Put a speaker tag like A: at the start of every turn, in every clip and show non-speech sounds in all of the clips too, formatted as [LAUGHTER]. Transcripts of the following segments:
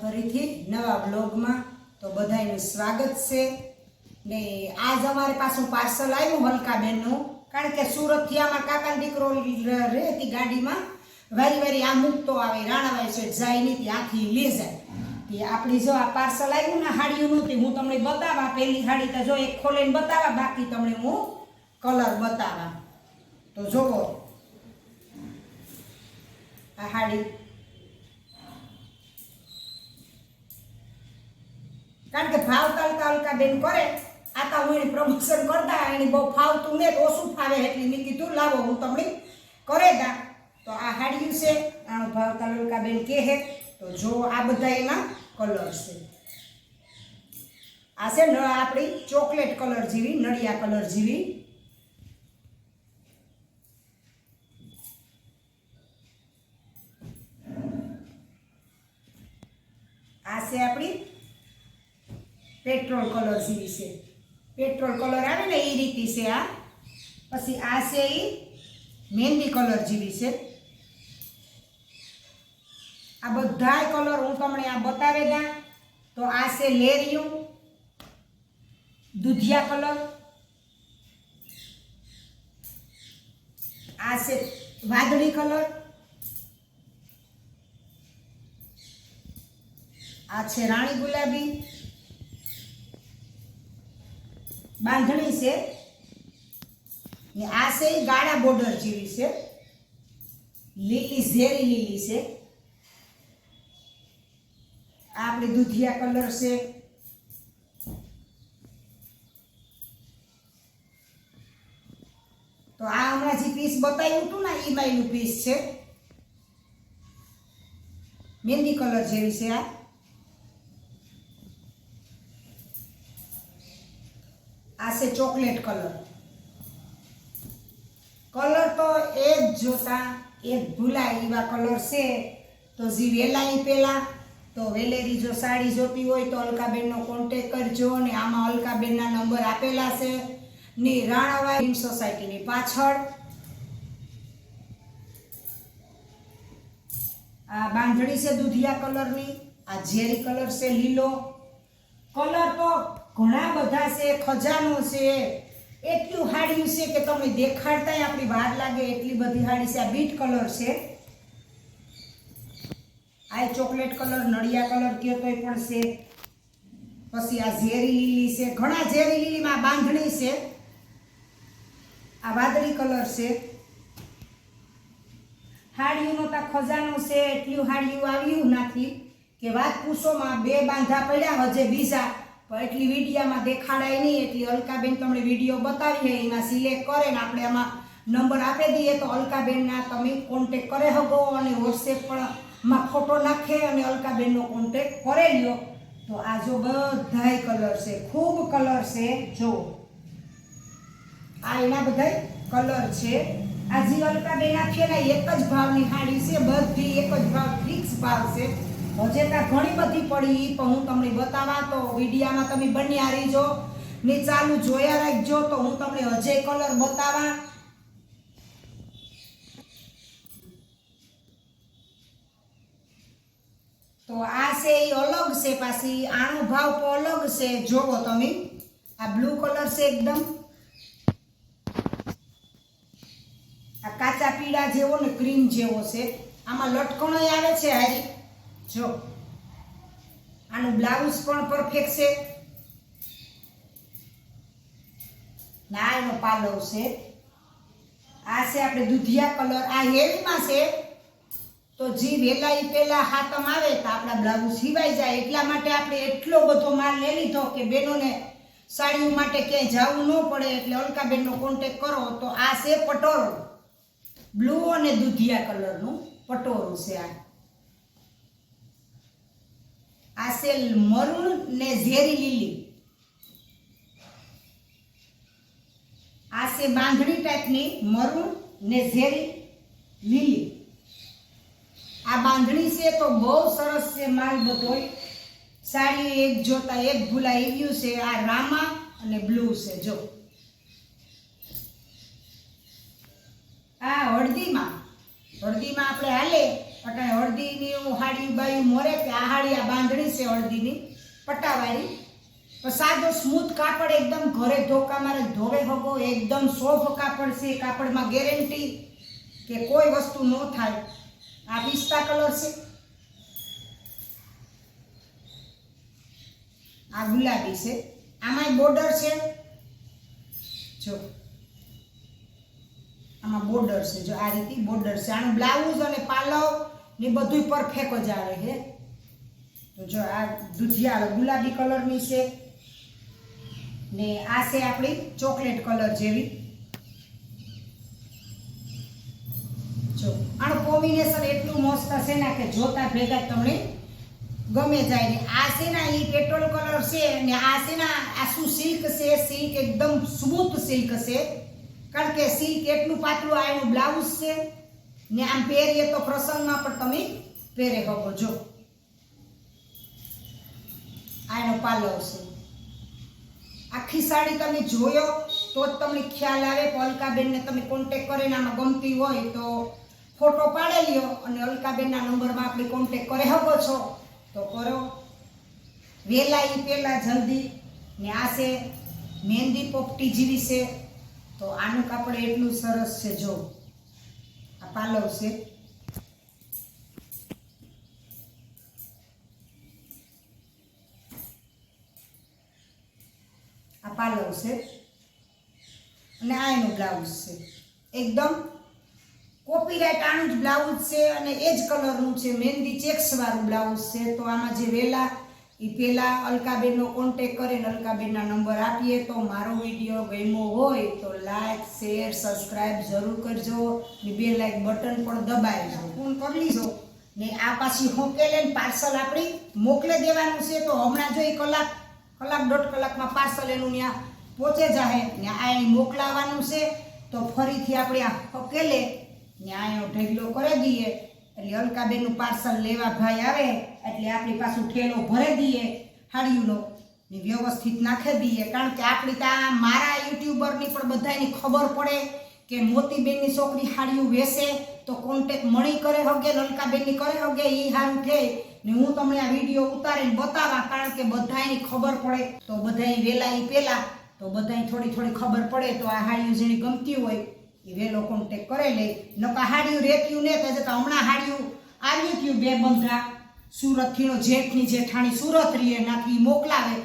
A: ફરીથી નવા બ્લોગમાં. તો બધાયનું સ્વાગત છે. ને આજ અમારે પાછું પાર્સલ આવ્યું હલકાબેનનું. કારણ કે સુરતથી આમાં કાકાનો દીકરો રહેતી ગાડીમાં. વારી વારી આ મૂકતો આવે રાણાભાઈ છે, જાય નહીં ત્યાંથી લે જાય. તે આપણી જો આ પાર્સલ આવ્યું ને હાડીયું નહોતી, હું તમને બતાવા, પહેલી હાડી તો જો એક ખોલીને બતાવા, બાકી તમને હું કલર બતાવા. તો જોવો. આ હાડી કારણ કે ભાવ તાલકા અલકા બેન કરે. આતા હું એની પ્રમોશન કરતા એની બહુ ફાવતું ને ઓછું ફાવે એટલે મેં કીધું, લાવો હું તમને કરે દા. તો આ હાડ્યું છે, આનો ભાવ તાલુકા બેન કે હે તો જો આ બધા એના કલર છે. આ છે આપણી ચોકલેટ કલર જેવી, નળિયા કલર જેવી. આ છે આપણી પેટ્રોલ કલર જેવી છે. પેટ્રોલ કલર આવે ને એ રીતે છે આ. પછી આ છે એ મહેંદી કલર જેવી છે. આ બધાય કલર હું તમને આ બતાવે દા તો આ છે લેરિયું. દૂધિયા કલર. આ છે વાદળી કલર. આ છે રાણી ગુલાબી. બાંધણી છે. ને આ છે ગાળા બોર્ડર જેવી છે. લીલી, ઝેરી લીલી છે. આ આપણી દૂધિયા કલર છે. તો આ હમણાં જે પીસ બતાવ્યું હતું ને, ઈ માયનું પીસ છે. મહેંદી કલર જેવી છે આ આ છે ચોકલેટ કલર. કલર તો એક જોતા એ ભૂલાય એવા કલર છે. તો જે વેલાઈ પહેલાં તો વેલેરી જો સાડી જોતી હોય તો અલકાબેનનો કોન્ટેક કરજો ને આમાં અલકાબેનના નંબર આપેલા છે. ને ફિલ્મ સોસાયટીની પાછળ. આ બાંધણી છે દૂધિયા કલરની, આ ઝેરી કલર છે લીલો. કલર તો ઘણા બધા છે, ખજાનો છે. એટલું હાડિયું છે કે તમે દેખાડતાય આપણી વાર લાગે એટલી બધી હાડી છે. આ બીટ કલર છે. આ ચોકલેટ કલર, નળિયા કલર કયો તોય પણ છે. પછી આ ઝેરી લીલી છે. ઘણા ઝેરી લીલીમાં બાંધણી છે. આ વાદળી કલર છે. હાડિયુંનો તો ખજાનો છે. એટલું હાડિયું આવ્યું નથી કે વાત પૂછોમાં બે બાંધા પડ્યા, હજે બીજા એટલી વિડીયામાં દેખાડાય નહીં, એટલી અલકાબેન તમને વીડિયો બતાવીએ એમાં સિલેક્ટ કરે ને આપણે આમાં નંબર આપી દઈએ તો અલકાબેનના તમે કોન્ટેક કરે હગો અને વોટ્સએપ પણ માં ફોટો નાખે અને અલકાબેનનો કોન્ટેક કરે લ્યો. તો આ જો બધાય કલર છે, ખૂબ કલર છે, જો. આ એના બધા કલર છે. આ જે અલકાબેન આપીએ ને, એક જ ભાવની હાડી છે, બધી એક જ ભાવ ફિક્સ ભાવ છે. હજે ત્યાં ઘણી બધી પડી પણ હું તમને બતાવા તો વિડીયામાં તમે બન્યા રહીજો. ને ચાલુ જોયા રાખજો તો હું તમને હજે કલર બતાવા. તો આ છે એ અલગ છે પાછી, આનો ભાવ પણ અલગ છે. જોવો તમે. આ બ્લુ કલર છે એકદમ. આ કાચા પીળા જેવો ને ક્રીમ જેવો છે. આમાં લટકણો આવે છે હારી. જો. આનું બ્લાઉઝ પણ પરફેક્ટ છે. ના એનો પાલવ છે. આ છે આપણે દૂધિયા કલર. આ હેવીમાં છે. તો જે વેલા એ પહેલાં હાથમ આવે તો આપણા બ્લાઉઝ સિવાય જાય. એટલા માટે આપણે એટલો બધો માલ લઈ લીધો કે બેનોને સાડીઓ માટે ક્યાંય જવું ન પડે એટલે અલકાબેનનો કોન્ટેક કરો. તો આ છે પટોરો. બ્લુ અને દૂધિયા કલરનું પટોરું છે આ. આ છે મરૂન ને ઝેરી લીલી. આ છે બાંધણી ટાઈપની મરુણ ને ઝેરી લીલી. આ બાંધણી છે તો બહુ સરસ છે માલ બધોય સાડી એક જોતા એક ભૂલાઈ ગયું છે. આ રામા અને બ્લુ છે, જો. આ હળદીમાં. હળદીમાં આપણે હાલે. એટલે હળદીની હાડી બાયું મોરે કે આ હાડી આ બાંધણી છે હળદીની પટ્ટાવાળી પણ સાદો સ્મૂથ કાપડ એકદમ ઘરે ધોકા મારે ધોવે હગો, એકદમ સોફ્ટ કાપડ છે કાપડમાં ગેરંટી કે કોઈ વસ્તુ ન થાય. આ પિસ્તા કલર છે. આ ગુલાબી છે. આમાં બોર્ડર છે. જો. આમાં બોર્ડર છે. જો આ રીતે બોર્ડર છે. આનું બ્લાઉઝ અને પાલવ ને બધું પરફેક્ટ જ આવે છે. તો જો આ દુધિયા ગુલાબી કલરની છે ને આ છે આપણી ચોકલેટ કલર જેવી. જો આનું કોમ્બિનેશન એટલું મસ્ત છે ને કે જોતા ભેગા તમને ગમે જાય ને આ છે ને એ પેટ્રોલ કલર છે ને આ છે ને આ શું સિલ્ક છે? સિલ્ક એકદમ સ્મૂથ સિલ્ક છે. કારણ કે સિલ્ક એટલું પાતળું આ એનું બ્લાઉઝ છે. ને આમ પહેરીએ તો પ્રસંગમાં પણ તમે પહેરે શકો, જો. આ એનો પાલવ છે. આખી સાડી તમે જોયો તો જ તમને ખ્યાલ આવે કે અલકાબેનને તમે કોન્ટેક કરીને આમાં ગમતી હોય તો ફોટો પાડી લ્યો અને અલકાબેનના નંબરમાં આપણે કોન્ટેક કરી શકો છો. તો કરો. વહેલા એ પહેલાં જલ્દી. ને આ છે મહેંદી પોપટી જેવી છે. તો આનું કાપડ એટલું સરસ છે, જો. આ પાલવ છે આ પાલવ છે અને આ એનું બ્લાઉઝ છે. એકદમ કોપીરાઇટ આનું જ બ્લાઉઝ છે અને એ જ કલરનું છે. મહેંદી ચેક્સ વાળું બ્લાઉઝ છે. તો આમાં જે વેલા એ પહેલાં અલકાબેનનો કોન્ટેક કરીને અલકાબેનના નંબર આપીએ તો મારો વીડિયો ગમ્યો હોય તો લાઇક શેર સબસ્ક્રાઈબ જરૂર કરજો ને બે લાઈક બટન પણ દબાવજો. ફોન કરી લીધો. ને આ પાછી હોકેલે પાર્સલ આપણી મોકલે દેવાનું છે તો હમણાં જો એ કલાક કલાક દોઢ કલાકમાં પાર્સલ એનું ત્યાં પહોંચે જાહે ને આ એને મોકલાવાનું છે તો ફરીથી આપણે આ હકેલે ને આ એનો ઢગલો કરી દઈએ. એટલે અલકાબેનનું પાર્સલ લેવા ભાઈ આવે, એટલે આપણી પાછું ઠેલો ભરી દઈએ હાડીઓનો ને વ્યવસ્થિત નાખી દઈએ, કારણ કે આપણી ત્યાં મારા યુટ્યુબરની પણ બધાની ખબર પડે કે મોતીબેનની છોકરી હાડીઓ વેસે, તો કોન્ટેક મળી કરે હગે લલકાબેનની કરે હગે એ સારું થઈ ને હું તમને આ વીડિયો ઉતારીને બતાવવા કારણ કે બધાની ખબર પડે. તો બધાની વેલા એ પહેલાં, તો બધાય થોડી થોડી ખબર પડે, તો આ હાડીઓ જેની ગમતી હોય. એ વેલો ટેક કરે લે. નકા હાડીયું રેક્યું ને તો હમણાં હાડ્યું આવ્યું થયું બે બંધા સુરત થીનો જેઠની જેઠાણી સુરત રીએ નાખી મોકલાવે.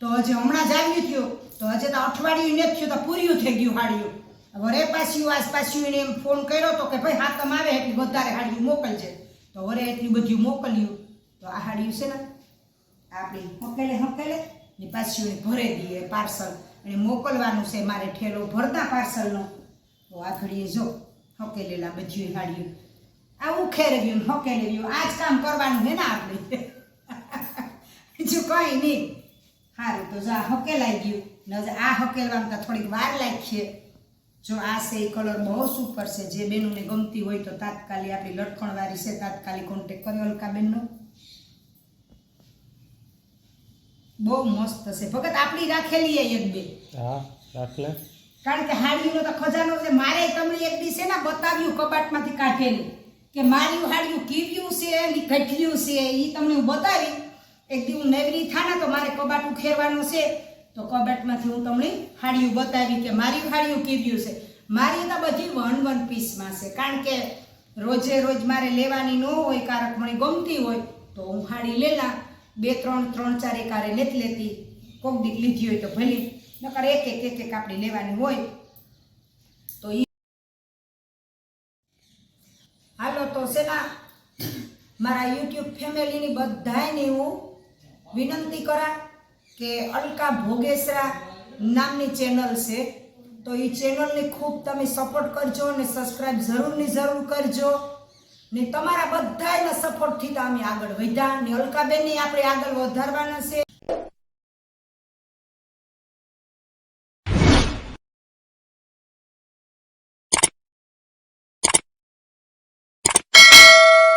A: તો હજે હમણાં જ આવ્યું થયું તો હજે તો અઠવાડિયું ને થયું તો પૂર્યું થઈ ગયું હાડ્યું. વરે પાછું આસ પાછું એને એમ ફોન કર્યો તો કે ભાઈ હા, તમે આવે એટલી વધારે હાડ્યું મોકલજે. તો વરે એટલી બધું મોકલ્યું. તો આ હાડ્યું છે ને, આપણી હકેલે હકેલે ને પાછું એને ભરે દઈએ પાર્સલ અને મોકલવાનું છે મારે ઠેલો, ભરતા પાર્સલનો તો આ ઘડીએ જો હકેલેલા બધું હાડ્યું આ ઉખેરવ્યું ને હકેલેવ્યું આ જ કામ કરવાનું છે ને આપણે. [LAUGHS] બીજું કંઈ નહીં. સારું તો જો આ હકેલાઈ ગયું. ને આ હકેલવામાં તો થોડીક વાર લાગશે જો આ છે એ કલર બહુ સુપર છે. જે બેનોને ગમતી હોય તો તાત્કાલિક આપણી લટકણવાળી છે, તાત્કાલિક કોન્ટેક કર્યો અલકાબેનનો બહુ મસ્ત છે. ભગત, આપણી રાખેલી એક બે.
B: હા દાખલે
A: કારણ કે હાડીનો તો ખજાનો છે. મારે તમને એક દિવસે ને બતાવ્યું કબાટમાંથી કાઢેલું કે માર્યું, હાડિયું કીવ્યું છે એની ઘટલ્યું છે. એ તમને હું બતાવી. એક દિવસ નેવરી થાના તો મારે કબાટ ઉખેરવાનું છે. તો કબાટમાંથી હું તમને હાડિયું બતાવી કે મારી હાડિયું કીવ્યું છે. મારી તો બધી વન વન પીસમાં છે. કારણ કે રોજે રોજ મારે લેવાની ન હોય, કારક મને ગમતી હોય, તો હું હાડી લેલા. બે, ત્રણ ત્રણ, ચાર એકારે લેતી લેતી કોક દીક લીધી હોય તો ભલી. નકર એક એક એક એક આપણી લેવાની હોય. તો એ હાલો, તો શેના મારા યુટ્યુબ ફેમિલીની બધાને હું વિનંતી કરા કે અલકા ભોગેસરા નામની ચેનલ છે. તો એ ચેનલને ખૂબ તમે સપોર્ટ કરજો અને સબસ્ક્રાઈબ જરૂરની જરૂર કરજો. ને તમારા બધાના સપોર્ટથી તો અમે આગળ વધ્યા. ને અલકાબેનને આપણે આગળ વધારવાના છે.